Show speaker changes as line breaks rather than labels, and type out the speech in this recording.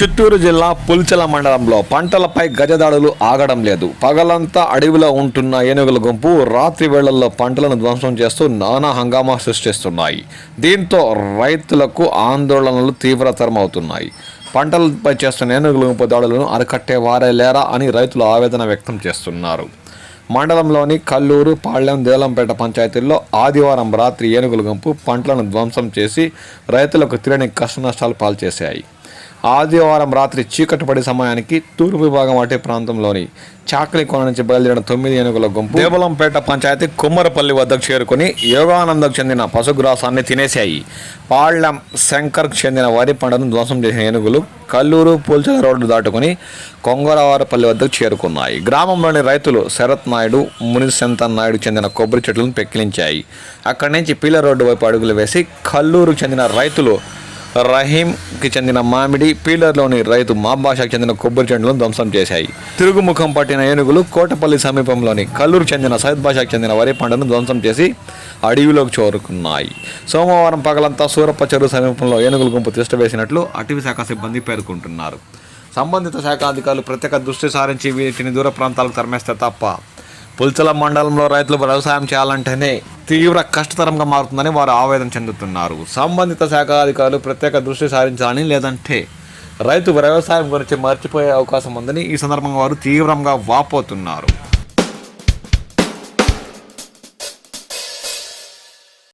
చిత్తూరు జిల్లా పుల్చల మండలంలో పంటలపై గజదాడులు ఆగడం లేదు. పగలంతా అడవిలో ఉంటున్న ఏనుగుల గుంపు రాత్రి వేళల్లో పంటలను ధ్వంసం చేస్తూ నానా హంగామా సృష్టిస్తున్నాయి. దీంతో రైతులకు ఆందోళనలు తీవ్రతరం అవుతున్నాయి పంటలపై చేస్తున్న ఏనుగుల గుంపు దాడులను అరికట్టే వారే లేరా అని రైతులు ఆవేదన వ్యక్తం చేస్తున్నారు. మండలంలోని కల్లూరు పాళ్యం దేలంపేట పంచాయతీల్లో ఆదివారం రాత్రి ఏనుగుల గుంపు పంటలను ధ్వంసం చేసి రైతులకు తిరని కష్ట నష్టాలు పాల్చేశాయి. ఆదివారం రాత్రి చీకటి పడే సమయానికి తూర్పు విభాగం అటే ప్రాంతంలోని చాకలి కోన నుంచి బయలుదేరిన తొమ్మిది ఏనుగుల గుంపు దేవలంపేట పంచాయతీ కుమ్మరపల్లి వద్దకు చేరుకుని యోగానందకు చెందిన పశుగ్రాసాన్ని తినేశాయి. పాళ్యం శంకర్కు చెందిన వరి పంటను ధ్వంసం చేసిన ఏనుగులు కల్లూరు పూల్చల రోడ్డు దాటుకుని కొంగరవారపల్లి వద్దకు చేరుకున్నాయి. గ్రామంలోని రైతులు శరత్ నాయుడు మునిసెంతన్ నాయుడు చెందిన కొబ్బరి చెట్లను పెక్కిలించాయి. అక్కడి నుంచి పీల రోడ్డు వైపు అడుగులు వేసి కల్లూరుకు చెందిన రైతులు రహీంకి చెందిన మామిడి పీలర్లోని రైతు మాబాషాకు చెందిన కొబ్బరి చెట్లను ధ్వంసం చేశాయి. తిరుగుముఖం పట్టిన ఏనుగులు కోటపల్లి సమీపంలోని కల్లూరు చెందిన సైద్ బాషాకు చెందిన వరి పంటను ధ్వంసం చేసి అడవిలోకి చేరుకున్నాయి. సోమవారం పగలంతా సూరప్ప చెరువు సమీపంలో ఏనుగుల గుంపు తిష్టవేసినట్లు అటవీ శాఖ సిబ్బంది పేర్కొంటున్నారు. సంబంధిత శాఖ అధికారులు ప్రత్యేక దృష్టి సారించి వీటిని దూర ప్రాంతాలకు తరమేస్తే తప్ప పుల్చల మండలంలో రైతులు వ్యవసాయం చేయాలంటేనే తీవ్ర కష్టతరంగా మారుతుందని వారు ఆవేదన చెందుతున్నారు. సంబంధిత శాఖ అధికారులు ప్రత్యేక దృష్టి సారించాలని లేదంటే రైతు వ్యవసాయం గురించి మర్చిపోయే అవకాశం ఉందని ఈ సందర్భంగా వారు తీవ్రంగా వాపోతున్నారు.